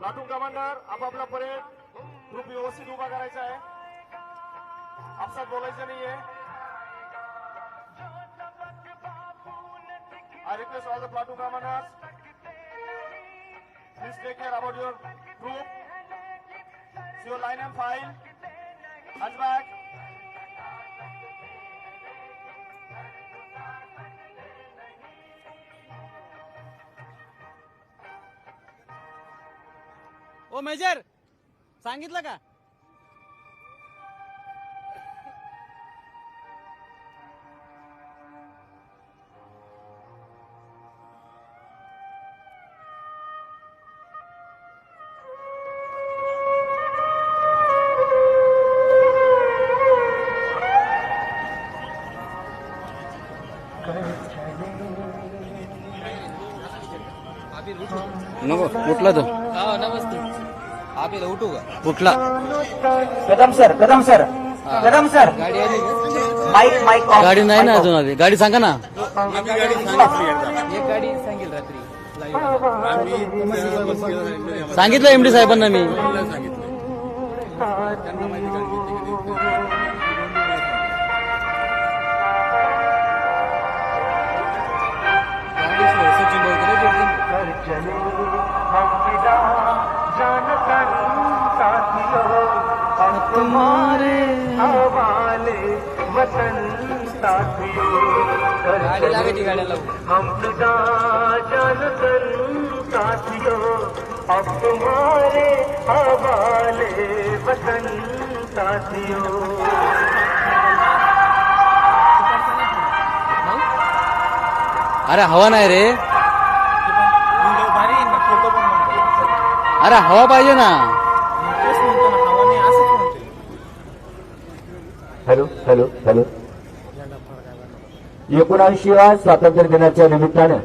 Platoon commander आपापला parade group व्यवस्थित उभा करायचा आहे. आपसात बोलायचं नाहीये. I request all the platoon commander please take care about your group your line and file hand back O major सांगितलं का? नको कुठला तो. आपल्याला उठू का? उठला. Kadam sir Kadam sir Kadam sir. गाडी आली. Mike mike. गाडी नाही ना अजून आली. गाडी सांगा ना. एक गाडी सांगेल रात्री. सांगितलं एमडी साहेबांना मी. सचिन गाडी लागायची गाड्या लावू. अरे हवा नाही रे. अरे हवा पाहिजे ना. Hello hello hello. एकोणऐंशीव्या स्वातंत्र्य दिनाच्या निमित्तानं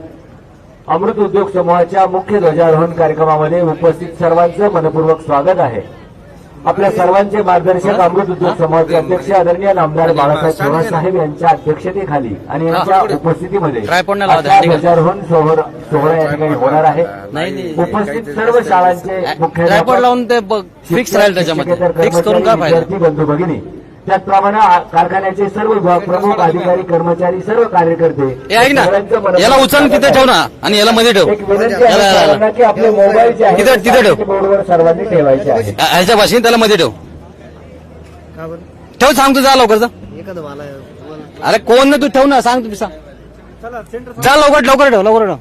अमृत उद्योग समूहाच्या मुख्य ध्वजारोहण कार्यक्रमामध्ये उपस्थित सर्वांचं मनपूर्वक स्वागत आहे. आपल्या सर्वांचे मार्गदर्शक अमृत उद्योग समूहाचे अध्यक्ष आदरणीय नामदार बाळासाहेब साहेब यांच्या अध्यक्षतेखाली आणि यांच्या उपस्थितीमध्ये. ध्वजारोहण सोहळा या ठिकाणी होणार आहे. उपस्थित सर्व शाळांचे मुख्य ट्रायपॉड लावून ते फिक्स राहील त्याच्यामध्ये. फिक्स करून काय फायदा? विद्यार्थी बंधू भगिनी त्याचप्रमाणे कारखान्याचे सर्व विभाग प्रमुख अधिकारी कर्मचारी सर्व कार्यकर्ते. याला उचलून तिथे ठेव ना. आणि याला मध्ये ठेव. की आपले मोबाईल जे तिथे- तिथे ठेव. ते बोर्डवर सर्वांनी ठेवायचे आहे ह्या- ह्याच्या भाषेने त्याला मध्ये ठेव. ठेव सांगतो जा लवकर जा. अरे कोण ना तू ठेव ना सांग तुम्ही सांग. जा लवकर लवकर ठेव लवकर ठेव.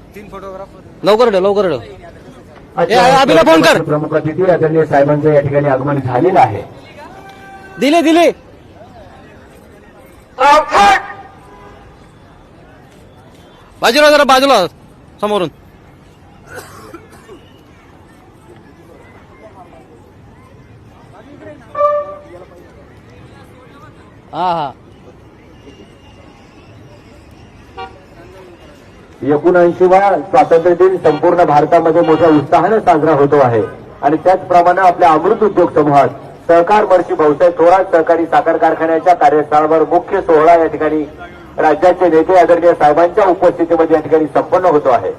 लवकर ठेव लवकर ठेव. अभिला फोन कर. प्रमुख अतिथी आदरणीय साहेबांचं या ठिकाणी आगमन झालेलं आहे. दिले दिले. बाजूला जरा बाजूला समोरून. हा हा. एकोणऐंशीवा स्वातंत्र्य दिन संपूर्ण भारतामध्ये मोठ्या उत्साहाने साजरा होतो आहे. आणि त्याचप्रमाणे आपल्या अमृत उद्योग समूहात सहकार महर्षी भाऊसाहेब थोरात सहकारी साखर कारखान्याच्या कार्यस्थळावर मुख्य सोहळा या ठिकाणी राज्याचे नेते आदरणीय साहेबांच्या उपस्थितीमध्ये या ठिकाणी संपन्न होतो आहे.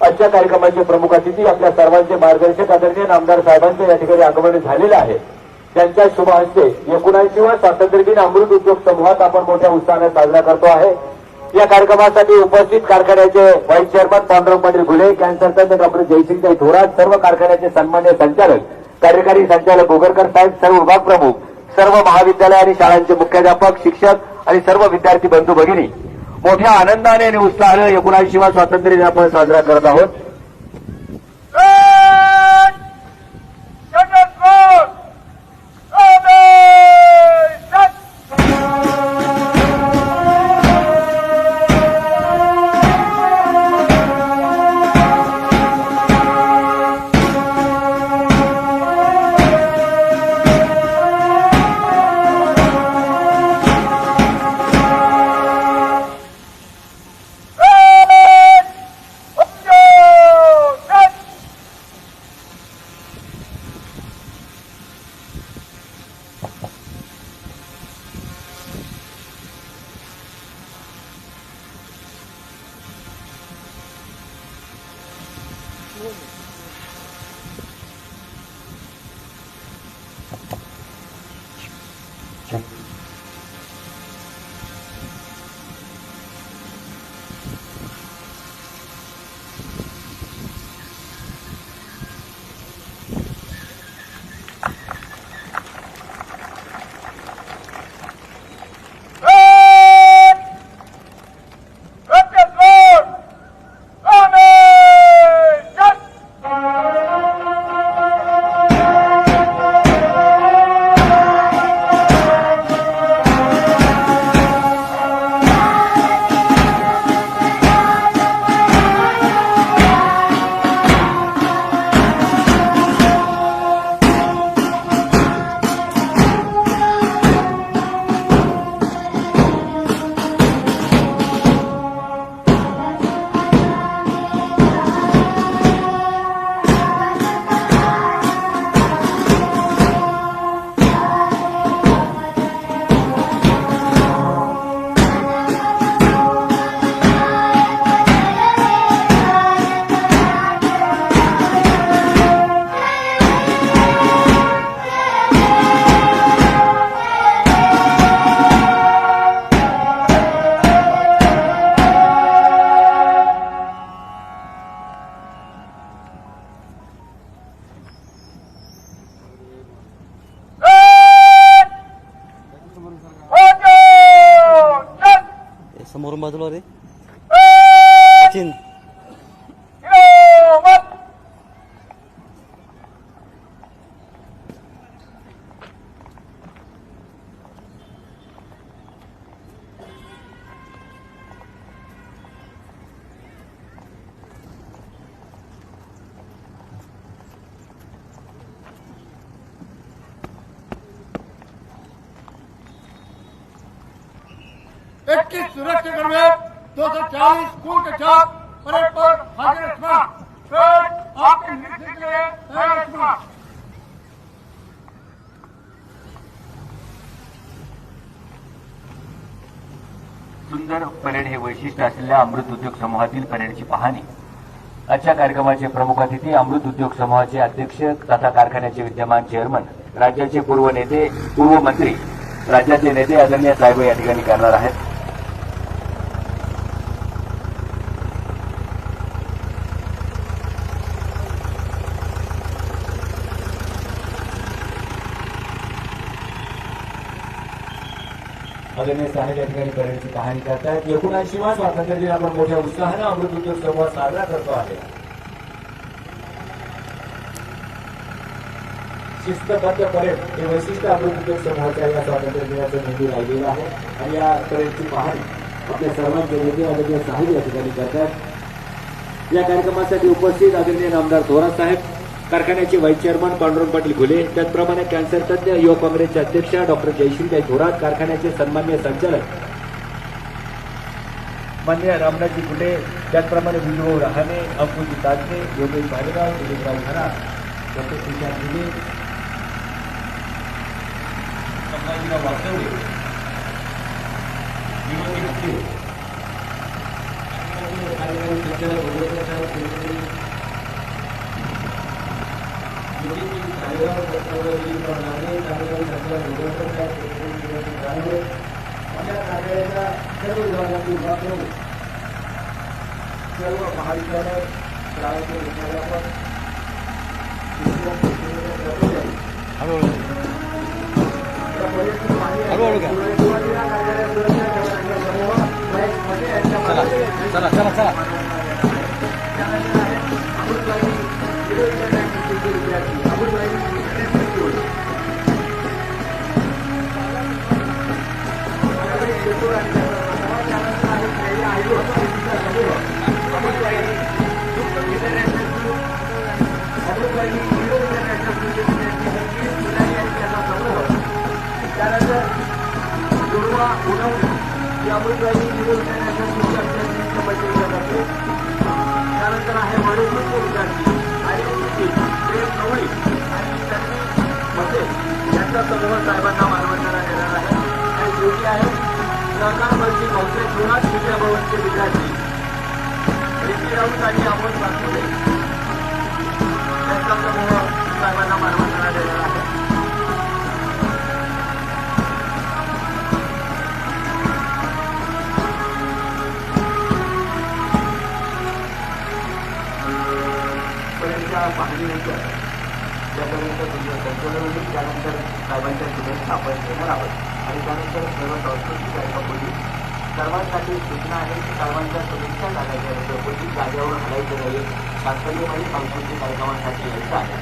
आजच्या कार्यक्रमाचे प्रमुख अतिथी आपल्या सर्वांचे मार्गदर्शक आदरणीय नामदार साहेबांचं या ठिकाणी आगमन झालेलं आहे. त्यांच्या शुभ हस्ते एकोणऐंशीवा स्वातंत्र्य दिन अमृत उद्योग समूहात आपण मोठ्या उत्साहाने साजरा करतो आहे. या कार्यक्रमासाठी उपस्थित कारखान्याचे vice chairman Pandurang Patil Ghule cancer तज्ञ डॉक्टर जयसिंग थोरात सर्व कारखान्याचे सन्मान्य संचालक कार्यकारी संचालक गोगरकर साहेब सर्व विभाग प्रमुख सर्व महाविद्यालय आणि शाळांचे मुख्याध्यापक शिक्षक आणि सर्व विद्यार्थी बंधू भगिनी. मोठ्या आनंदाने आणि उत्साहाने एकोणऐंशीवा स्वातंत्र्य दिन आपण साजरा करत आहोत. इक्कीस सुरक्षाकर्मी दो सौ चालीस स्कूल के छात्र परेड पर हाजिर रखना। आपके नेतृत्व के लिए तैयार सुंदर परेड हे वैशिष्ट्य असलेल्या अमृत उद्योग समूहातील परेडची पाहणी. आजच्या कार्यक्रमाचे प्रमुख अतिथी अमृत उद्योग समूहाचे अध्यक्ष तथा कारखान्याचे विद्यमान चेअरमन राज्याचे पूर्व नेते पूर्व मंत्री राज्याचे नेते आदरणीय साहेब या ठिकाणी करणार आहेत. अग्रणी स्थानिक या ठिकाणी परेडची पाहणी करतायत. एकोणऐंशीवा स्वातंत्र्य दिन आपण मोठ्या उत्साहानं अमृत उद्योग संवाद साजरा करतो आहे. शिस्तबद्ध परेड हे वैशिष्ट्य अमृत उद्योग समूहाच्या या स्वातंत्र्य दिनाचं नेहमी राहिलेलं आहे. आणि या परेडची पाहणी आपल्या सर्वांचे नेते आदरणीय साहेब या ठिकाणी करतात या कार्यक्रमासाठी उपस्थित आदरणीय नामदार थोरात साहेब कारखान्याचे व्हाईस चेअरमन पांडुरंग पाटील घुले त्याचप्रमाणे कॅन्सर तज्ञ युवक काँग्रेसचे अध्यक्ष डॉक्टर जयश्रीताई थोरात कारखान्याचे सन्मान्य संचालक मान्य रामनाथजी गुटे त्याचप्रमाणे विजू रहाणे अंकुजी ताजने योगेश भालेराव दिलीपराव खरा डॉक्टर तुषार गुले संभाजीराव वाकवडे विनोदी हत्ते कार्यक्रम संचालक भगवंत साहेब कुलकर्णी सर्व महाविद्यालय शाळेचे विद्यालयावर चला चला चला. त्यानंतर आहे वडील विद्यार्थी आणि प्रेम गवळी आणि त्यांनी मध्ये यांचा समूह साहेबांना मानवंदना देणार आहे. आणि शेवटी आहे सहकार मंत्री कौशल शिवराज विद्याभवनचे विद्यार्थी. रिकी राऊत आणि अमोल पाचपुते यांचा समूह साहेबांना मानवंदना देणार आहे. पाहणीनंतर त्यापर्यंत तुमचं संचलन त्यानंतर साहेबांच्या शुभेच्छा आपण घेणार आहोत. त्यानंतर सर्व सांस्कृतिक कार्यक्रम सर्वांसाठी सूचना आहे की सर्वांच्या शुभेच्छा टाकायच्या नंतर उपस्थित जागेवर हलायचं नाही. शास्त्रीयपणे सांस्कृतिक कार्यक्रमांसाठी यायचं आहे.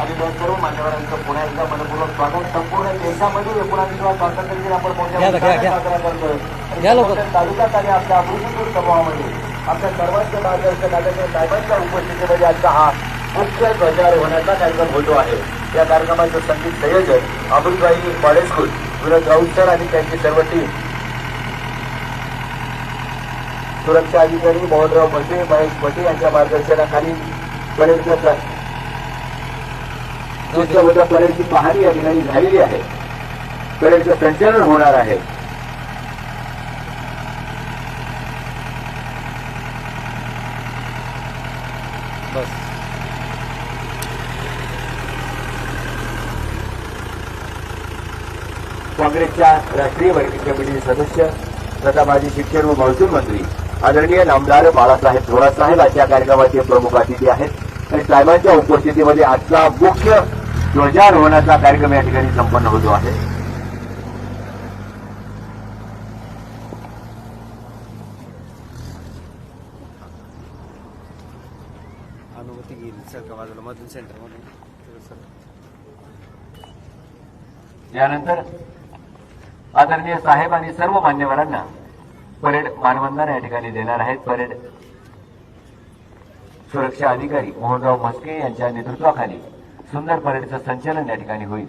आणि त्या सर्व मान्यवरांचं पुन्हा एकदा मनपूर्वक स्वागत. संपूर्ण देशामध्ये एकोणावीसवा स्वातंत्र्य दिन आपण मोठ्या. साजरा करतोय. तालुक्यात आणि आपल्या अमृतपूर समूहामध्ये आपल्या सर्वांच्या मार्गदर्शक साहेबांच्या उपस्थितीमध्ये आजचा हा मुख्य ध्वजारोहणाचा कार्यक्रम होतो आहे. या कार्यक्रमाचे संगीत संयोजक Amritbai college school Vinod Raut sir आणि त्यांची सर्व टीम सुरक्षा अधिकारी मोहनराव भटे महेश भटे यांच्या मार्गदर्शनाखाली परेडच्या दुसऱ्या मोठ्या परेडची पाहणी या ठिकाणी झालेली आहे. परेडचं संचालन होणार आहे. काँग्रेसच्या राष्ट्रीय वर्किंग कमिटीचे सदस्य तथा माजी शिक्षण व महसूल मंत्री आदरणीय नामदार बाळासाहेब थोरात साहेब या कार्यक्रमाचे प्रमुख अतिथी आहेत. आणि साहेबांच्या उपस्थितीमध्ये आजचा मुख्य ध्वजारोहणाचा कार्यक्रम या ठिकाणी संपन्न होतो आहे. यानंतर त्यानंतर आदरणीय साहेब आणि सर्व मान्यवरांना परेड मानवंदना या ठिकाणी देणार आहेत. परेड सुरक्षा अधिकारी मोहनराव मस्के यांच्या नेतृत्वाखाली सुंदर परेडचं संचलन या ठिकाणी होईल.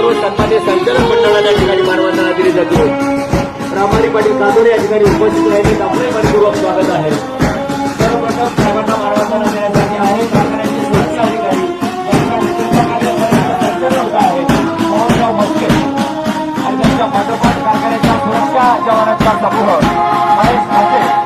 सर्व सन्मान्य संचालक मंडळाला ठिकाणी मानवांना दिली जाते. प्रामाणी पाटील कादोरे या ठिकाणी उपस्थित राहिले. आपले मनपूर्वक स्वागत आहे. सर्वप्रथम सर्वांना मानवांना देण्यासाठी आहे. पाठोपाठ कारखान्याच्या सुरक्षा जवानांचा समूह महेश ठाकरे.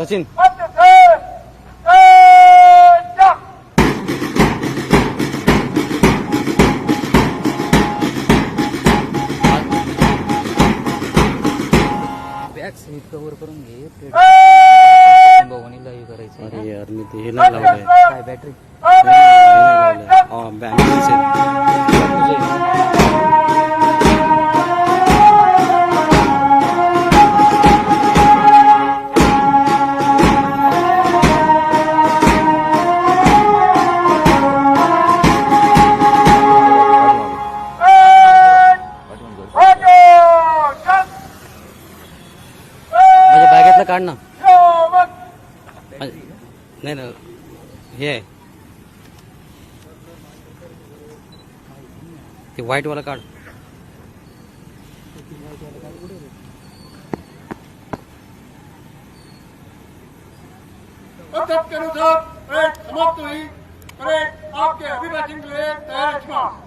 एकादशी में काढ ना नाही ना हे आहे. ते व्हाईट वाला काढ.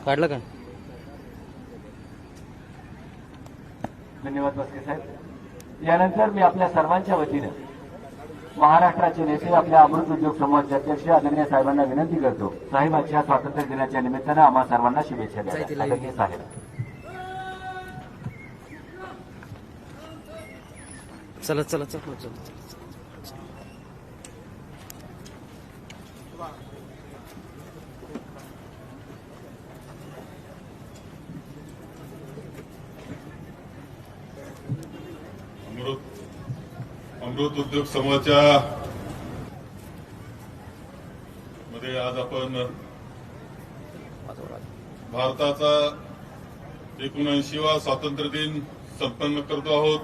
काढलं का? धन्यवाद बसके साहेब. यानंतर मी आपल्या सर्वांच्या वतीनं महाराष्ट्राचे नेते आपल्या अमृत उद्योग समूहाचे अध्यक्ष आदरणीय साहेबांना विनंती करतो. साहेब आजच्या स्वातंत्र्य दिनाच्या निमित्तानं आम्हा सर्वांना शुभेच्छा द्या. आदरणीय साहेब. चला चला चला चला. अमृत उद्योग समूहाच्या मध्ये आज आपण भारताचा एकोणऐंशीवा स्वातंत्र्य दिन संपन्न करतो आहोत.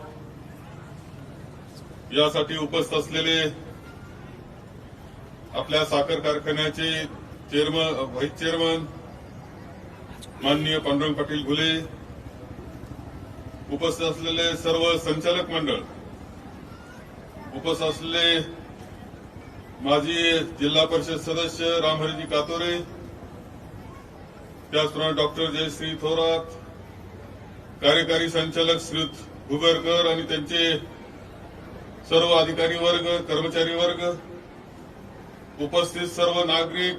यासाठी उपस्थित असलेले आपल्या साखर कारखान्याचे चेअरमन व्हाईस चेअरमन माननीय पांडुरंग पाटील घुले उपस्थित असलेले सर्व संचालक मंडळ उपस्थित असलेले माजी जिल्हा परिषद सदस्य रामहरीजी कातोरे त्याचप्रमाणे डॉक्टर जयश्री थोरात कार्यकारी संचालक श्री भुगरकर आणि त्यांचे सर्व अधिकारी वर्ग कर्मचारी वर्ग उपस्थित सर्व नागरिक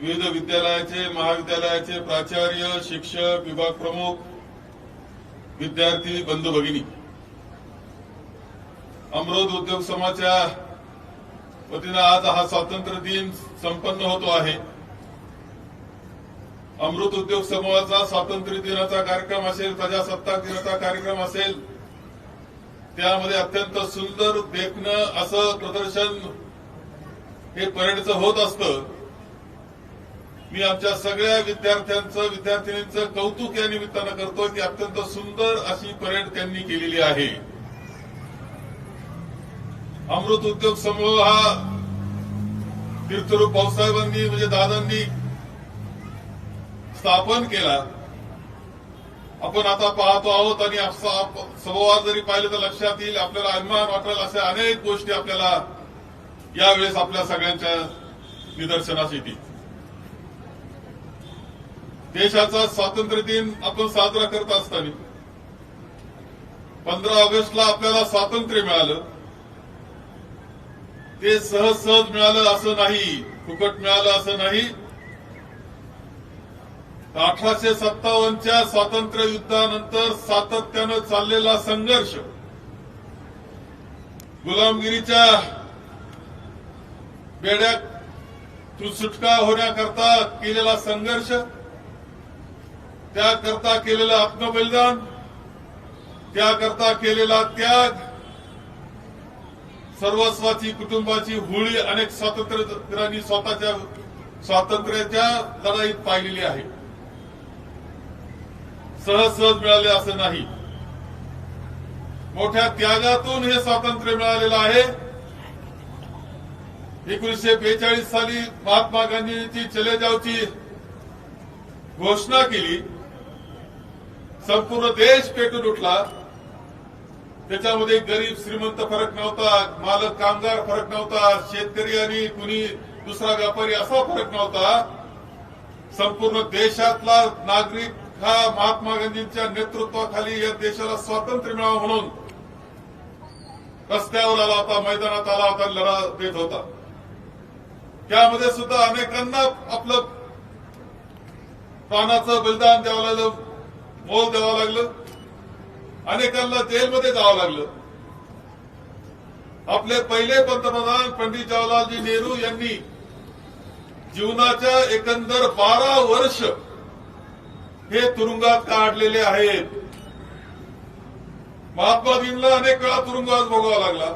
विविध विद्यालयाचे महाविद्यालयाचे प्राचार्य शिक्षक विभाग प्रमुख विद्यार्थी बंधू भगिनी. अमृत उद्योग समाजच्या वतीनं आज हा स्वातंत्र्य दिन संपन्न होतो आहे. अमृत उद्योग समूहाचा स्वातंत्र्य दिनाचा कार्यक्रम असेल प्रजासत्ताक दिनाचा कार्यक्रम असेल त्यामध्ये अत्यंत सुंदर देखणं असं प्रदर्शन हे परेडचं होत असतं. मी आमच्या सगळ्या विद्यार्थ्यांचं विद्यार्थिनींचं कौतुक या निमित्तानं करतो की अत्यंत सुंदर अशी परेड त्यांनी केलेली आहे. अमृत उद्योग समूह हा तीर्थरूप भाऊसाहेबांनी म्हणजे दादांनी स्थापन केला. आपण आता पाहतो आहोत आणि सभोवार जरी पाहिलं तर लक्षात येईल आपल्याला अभिमान वाटेल अशा अनेक गोष्टी आपल्याला यावेळेस आपल्या सगळ्यांच्या निदर्शनास येतील. देशाचा स्वातंत्र्य दिन आपण साजरा करत असताना पंधरा ऑगस्टला आपल्याला स्वातंत्र्य मिळालं. ते सहज सहज मिळालं असं नाही. फुकट मिळालं असं नाही. अठराशे सत्तावन्नच्या स्वातंत्र्य युद्धानंतर सातत्यानं चाललेला संघर्ष गुलामगिरीच्या बेड्यात सुटका होण्याकरता केलेला संघर्ष त्याकरता केलेलं आत्मबलिदान त्याकरता केलेला त्याग सर्वस्वाची कुटुंबाची होळी अनेक स्वातंत्र्यवीरांनी स्वतःच्या स्वातंत्र्याच्या लढाईत पाहिलेली आहे. सहज सहज मिळाले असं नाही. मोठ्या त्यागातून हे स्वातंत्र्य मिळालेलं आहे. एकोणीसशे बेचाळीस साली महात्मा गांधींची चले जावची घोषणा केली. संपूर्ण देश पेटून उठला. त्याच्यामध्ये गरीब श्रीमंत फरक नव्हता मालक कामगार फरक नव्हता शेतकरी आणि कुणी दुसरा व्यापारी असा फरक नव्हता. संपूर्ण देशातला नागरिक हा महात्मा गांधींच्या नेतृत्वाखाली या देशाला स्वातंत्र्य मिळावं म्हणून रस्त्यावर आला होता मैदानात आला होता लढा देत होता. त्यामध्ये सुद्धा अनेकांना आपलं प्राणाचं बलिदान द्यावं लागलं मोल द्यावं लागलं. अनेकांना जेलमध्ये जावं लागलं. आपले पहिले पंतप्रधान पंडित जवाहरलालजी नेहरू यांनी जीवनाच्या एकंदर बारा वर्ष हे तुरुंगात काढलेले आहेत. महात्माजींना अनेक वेळा तुरुंगवास भोगावा लागला.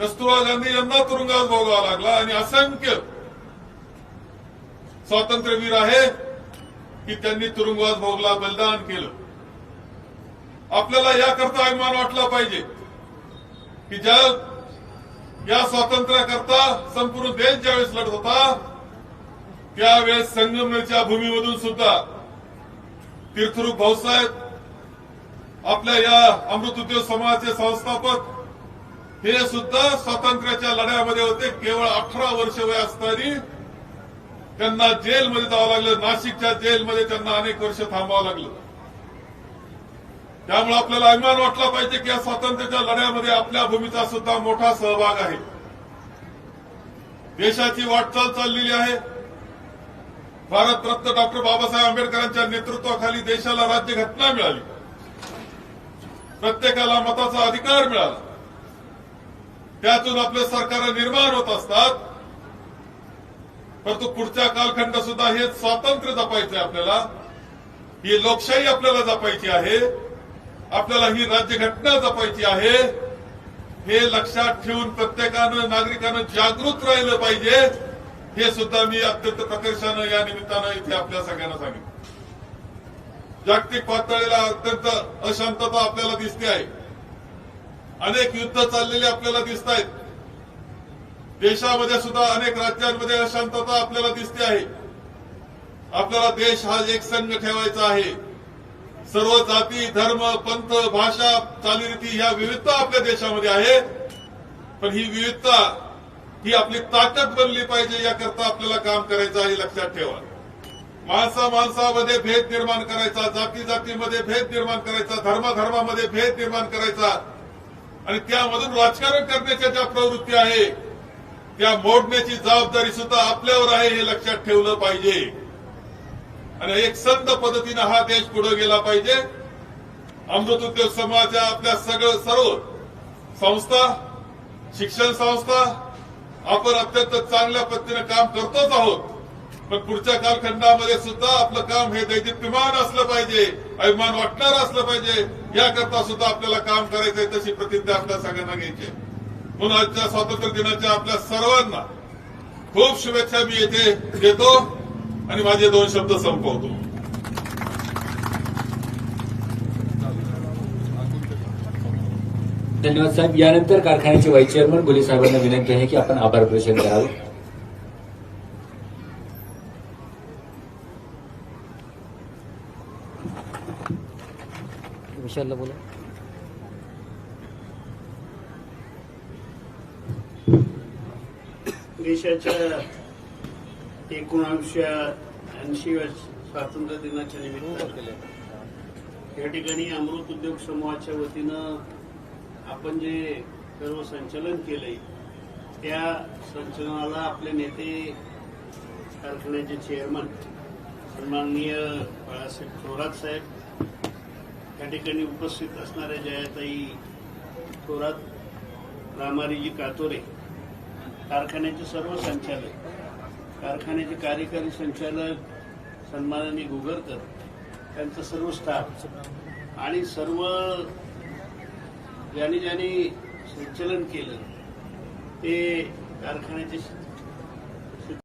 कस्तुरबा गांधी यांना तुरुंगवास भोगावा लागला. आणि असंख्य स्वातंत्र्यवीर आहे की त्यांनी तुरुंगवास भोगला बलिदान केलं. आपल्याला याकरता अभिमान वाटला पाहिजे की ज्या या स्वातंत्र्याकरता संपूर्ण देश ज्यावेळेस लढत होता त्यावेळेस संगमनेरच्या भूमीमधून सुद्धा तीर्थरूप भाऊसाहेब आपल्या या अमृत उद्योग समाजाचे संस्थापक हे सुद्धा स्वातंत्र्याच्या लढ्यामध्ये होते. केवळ अठरा वर्ष वय असताना त्यांना जेलमध्ये जावं लागलं. नाशिकच्या जेलमध्ये त्यांना अनेक वर्ष थांबावं लागलं. त्यामुळे आपल्याला अभिमान वाटला पाहिजे की या स्वातंत्र्याच्या लढ्यामध्ये आपल्या भूमीचा सुद्धा मोठा सहभाग आहे. देशाची वाटचाल चाललेली आहे. भारतरत्न डॉक्टर बाबासाहेब आंबेडकरांच्या नेतृत्वाखाली देशाला राज्यघटना मिळाली. प्रत्येकाला मताचा अधिकार मिळाला. त्यातून आपले सरकार निर्माण होत असतात. परंतु पुढच्या कालखंड सुद्धा हे स्वातंत्र्य जपायचं आहे आपल्याला. ही लोकशाही आपल्याला जपायची आहे. आपल्याला ही राज्यघटना जपायची आहे. हे लक्षात ठेवून प्रत्येकानं नागरिकानं जागृत राहिलं पाहिजे. हे सुद्धा मी अत्यंत प्रकर्षानं या निमित्तानं इथे आपल्या सगळ्यांना सांगितलं. जागतिक पातळीला अत्यंत अशांतता आपल्याला दिसते आहे. अनेक युद्ध चाललेले आपल्याला दिसत आहेत. देशामध्ये सुद्धा अनेक राज्यांमध्ये अशांतता आपल्याला दिसते आहे. आपल्याला देश हा एक संघ ठेवायचा आहे. सर्व जाती धर्म पंथ भाषा चालीरीती ह्या विविधता आपल्या देशामध्ये आहे. पण ही विविधता ही आपली ताकद बनली पाहिजे याकरता आपल्याला काम करायचं आहे हे लक्षात ठेवा. माणसा माणसामध्ये भेद निर्माण करायचा जाती जातीमध्ये भेद निर्माण करायचा धर्माधर्मामध्ये भेद निर्माण करायचा. आणि त्यामधून राजकारण करण्याच्या ज्या प्रवृत्ती आहे त्या मोडण्याची जबाबदारी सुद्धा आपल्यावर आहे हे लक्षात ठेवलं पाहिजे. आणि एक संत पद्धतीनं हा देश पुढे गेला पाहिजे. अमृत उद्योग समूहाच्या आपल्या सगळं सर्व संस्था शिक्षण संस्था आपण अत्यंत चांगल्या पद्धतीनं काम करतोच आहोत. पण पुढच्या कालखंडामध्ये सुद्धा आपलं काम हे दैदिप्यमान असलं पाहिजे अभिमान वाटणार असलं पाहिजे. याकरता सुद्धा आपल्याला काम करायचंय तशी प्रतिज्ञा आपल्या सगळ्यांना घ्यायची म्हणून आजच्या स्वातंत्र्य दिनाच्या आपल्या सर्वांना खूप शुभेच्छा मी येथे देतो. आणि माझे दोन शब्द संपवतो. धन्यवाद साहेब. यानंतर कारखान्याचे व्हाईस चेअरमन गुले साहेबांना विनंती आहे की आपण आभार प्रदर्शन करावं. विशालला बोला. देशाच्या एकोणावीसशे ऐंशी स्वातंत्र्य दिनाच्या निमित्त या ठिकाणी अमृत उद्योग समूहाच्या वतीनं आपण जे सर्व संचलन केलंय त्या संचलनाला आपले नेते कारखान्याचे चेअरमन सन्माननीय बाळासाहेब थोरात साहेब या ठिकाणी उपस्थित असणाऱ्या जयाताई थोरात रामारीजी कातोरे कारखान्याचे सर्व संचालक कारखान्याचे कार्यकारी संचालक सन्माननीय गुगरकर त्यांचा सर्व स्टाफ आणि सर्व ज्यांनी ज्यांनी संचलन केलं ते कारखान्याचे